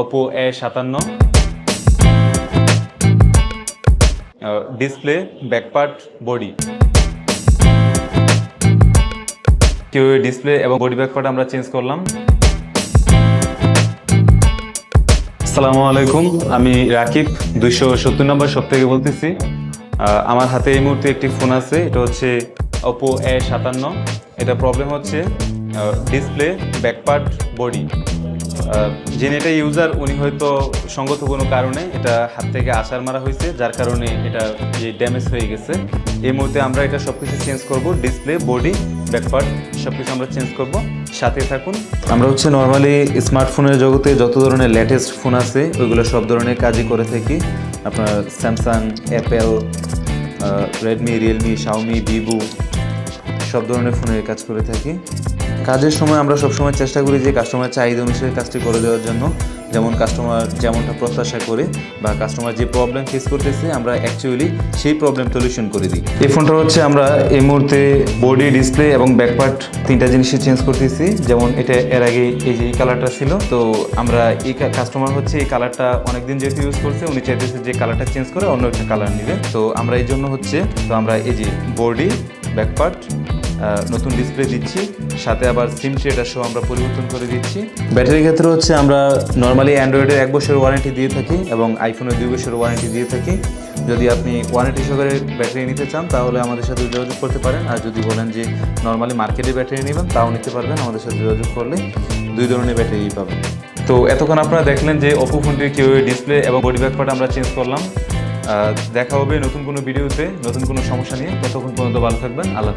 Oppo A সাতান্ন। Display back part body কেউ display এবং বডি ব্যাকপার্ট আমরা চেঞ্জ করলাম। আসসালামু আলাইকুম, আমি রাকিব, দুইশো সত্তর নম্বর সব থেকে বলতেছি। আমার হাতে এই মুহূর্তে একটি ফোন আছে, এটা হচ্ছে ওপো এ সাতান্ন। এটা প্রবলেম হচ্ছে ডিসপ্লে ব্যাকপার্ট বডি যিনি এটা ইউজার উনি হয়তো সঙ্গত কোনো কারণে এটা হাত থেকে আসার মারা হয়েছে, যার কারণে এটা যে ড্যামেজ হয়ে গেছে। এই মুহূর্তে আমরা এটা সব কিছু চেঞ্জ করব ডিসপ্লে বডি ব্যাকপার্ট সব কিছু আমরা চেঞ্জ করব। সাথে থাকুন। আমরা হচ্ছে নর্মালি স্মার্টফোনের জগতে যত ধরনের লেটেস্ট ফোন আছে, ওইগুলো সব ধরনের কাজই করে থাকি। আপনার Samsung Apple Redmi Realme Xiaomi Vivo সব ধরনের ফোনের কাজ করে থাকি। কাজের সময় আমরা সবসময় চেষ্টা করি যে কাস্টমার চাহিদা অনুসারে কাজটি করে দেওয়ার জন্য। যেমন কাস্টমার যেমনটা প্রত্যাশা করে বা কাস্টমার যে প্রবলেম ফেস করতেছে, আমরা অ্যাকচুয়ালি সেই প্রবলেম সলিউশন করে দিই। এই ফোনটা হচ্ছে আমরা এই মুহূর্তে বডি ডিসপ্লে এবং ব্যাকপার্ট তিনটা জিনিসই চেঞ্জ করতেছি। যেমন এটা এর আগে এই যে কালারটা ছিল, তো আমরা এই কাস্টমার হচ্ছে এই কালারটা অনেকদিন যেহেতু ইউজ করছে, উনি চাইতেছে যে কালারটা চেঞ্জ করে অন্য একটা কালার নেবে। তো আমরা এই জন্য হচ্ছে, তো আমরা এই যে বডি ব্যাকপার্ট নতুন ডিসপ্লে দিচ্ছি। সাথে আবার সিম ট্রেটা সহ আমরা পরিবর্তন করে দিচ্ছি। ব্যাটারির ক্ষেত্রে হচ্ছে আমরা নর্মালি অ্যান্ড্রয়েডের এক বছরের ওয়ারেন্টি দিয়ে থাকি এবং আইফোনের দুই বছরের ওয়ারেন্টি দিয়ে থাকি। যদি আপনি ওয়ারেন্টি সহকারে ব্যাটারি নিতে চান, তাহলে আমাদের সাথে যোগাযোগ করতে পারেন। আর যদি বলেন যে নর্মালি মার্কেটে ব্যাটারি নেবেন, তাও নিতে পারবেন। আমাদের সাথে যোগাযোগ করলে দুই ধরনের ব্যাটারি পাবেন। তো এতক্ষণ আপনারা দেখলেন যে ওপো ফোনটির কেউ ডিসপ্লে এবং বডি ব্যাকপার্ট আমরা চেঞ্জ করলাম। দেখা হবে নতুন কোনো ভিডিওতে নতুন কোনো সমস্যা নিয়ে। ততক্ষণ পর্যন্ত ভালো থাকবেন। আল্লাহ